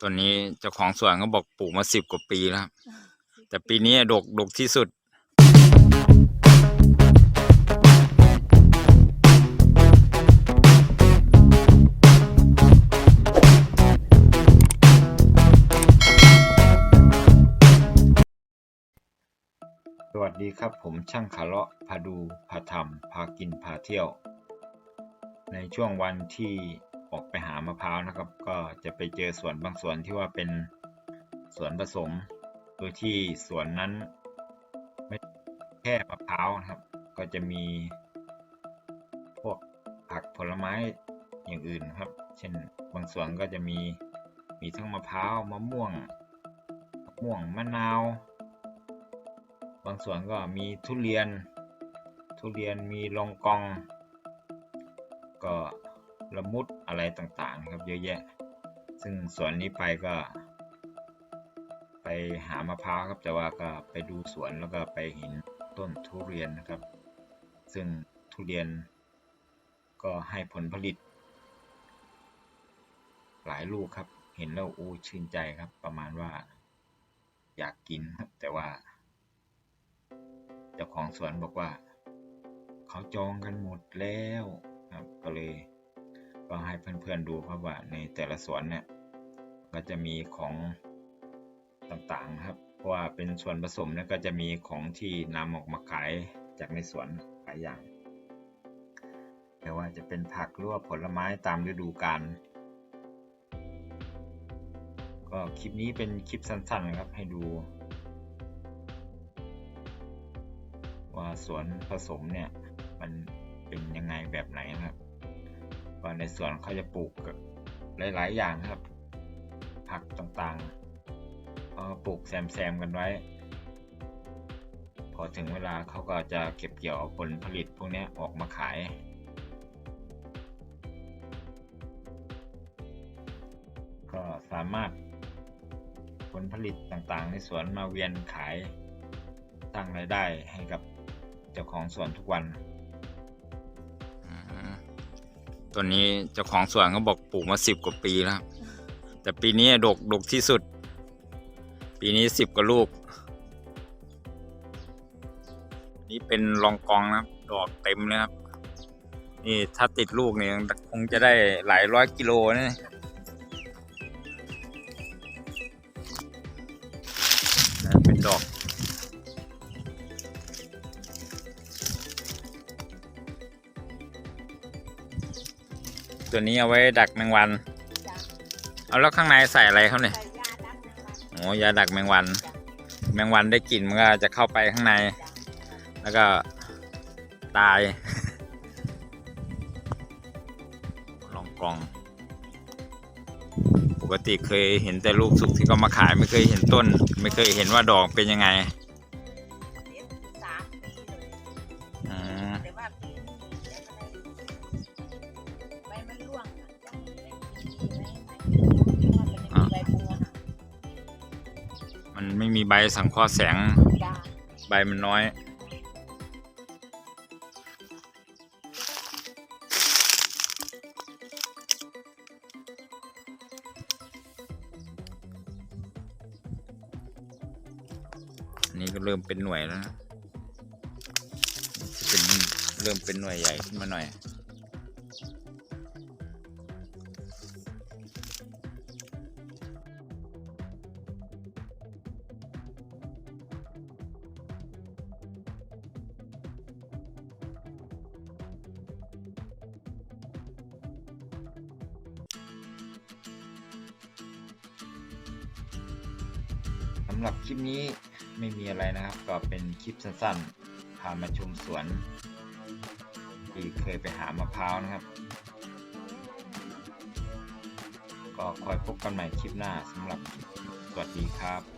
ต้นนี้เจ้าของสวนเขาบอกปลูกมาสิบกว่าปีแล้วครับแต่ปีนี้ดกดกที่สุด สวัสดีครับผมช่างขาเลาะพาดูพาทำพากินพาเที่ยว ในช่วงวันที่ ออกไปหามะพร้าวนะครับ ก็จะไปเจอสวนบางสวนที่ว่าเป็นสวนผสมโดยที่สวนนั้นไม่แค่มะพร้าวนะครับ ก็จะมีพวกผักผลไม้อย่างอื่นครับ เช่นบางสวนก็จะมีมีทั้งมะพร้าวมะม่วงมะม่วงมะนาว บางสวนก็มีทุเรียน ทุเรียนมีลองกอง ก็ ละมุดอะไรต่างๆนะครับ เยอะแยะ ซึ่งสวนนี้ไปก็ ไปหามะพร้าวครับแต่ว่าก็ไปดูสวนแล้วก็ไปเห็นต้นทุเรียนนะครับ ซึ่งทุเรียนก็ให้ผลผลิต หลายลูกครับ เห็นแล้วอู้ชื่นใจครับ ประมาณว่า อยากกินครับแต่ว่าเจ้าของสวนบอกว่า เขาจองกันหมดแล้วครับก็เลย ก็ให้เพื่อนๆดูครับว่าในแต่ละสวนเนี่ยก็จะมีของต่างๆครับ เพราะว่าเป็นส่วนผสมเนี่ยก็จะมีของที่นำออกมาขายจากในสวนหลายอย่างแต่ว่าจะเป็นผักหรือว่าผลไม้ตามฤดูกาลก็คลิปนี้เป็นคลิปสั้นๆนะครับให้ดู ว่าสวนผสมเนี่ย มันเป็นยังไงแบบไหนนะครับ ว่าในสวนเขาจะปลูกหลาย ๆ อย่างครับ ผักต่างๆเขาปลูกแซมๆกันไว้ พอถึงเวลาเขาก็จะเก็บเกี่ยวผลผลิตพวกนี้ออกมาขาย ก็สามารถผลผลิตต่างๆ ในสวนมาเวียนขายสร้างรายได้ให้กับเจ้าของสวนทุกวัน ตัวนี้เจ้าของสวนเขาบอกปลูกมาสิบกว่าปีแล้ว แต่ปีนี้ดกดกที่สุด ปีนี้สิบกว่าลูก นี่เป็นรองกองนะครับ ดอกเต็มเลยครับ นี่ถ้าติดลูกเนี่ยคงจะได้หลายร้อยกิโลนะ ตัวนี้เอาไว้ดักแมงวัน จ้ะเอาแล้วข้างในใส่อะไรครับเนี่ยใส่ยาดักนะคะโอ้ยาดักแมงวัน แมงวันได้กลิ่นมันก็จะเข้าไปข้างใน แล้วก็ตาย ลองกอง ปกติเคยเห็นแต่ลูกสุกที่เขามาขายไม่เคยเห็นต้น ไม่เคยเห็นว่าดอกเป็นยังไง ไม่มีใบสังเคราะห์แสง จ้ะใบมันน้อย อันนี้ก็เริ่มเป็นหน่วยแล้วนะเป็นเริ่มเป็นหน่วยใหญ่ขึ้นมาหน่อยำหรับคลิปนี้ไม่มีอะไรนะครับ ก็เป็นคลิปสั้นๆ พามาชมสวน ที่เคยไปหามะพร้าวนะครับ ก็คอยพบกันใหม่คลิปหน้าสำหรับสวัสดีครับ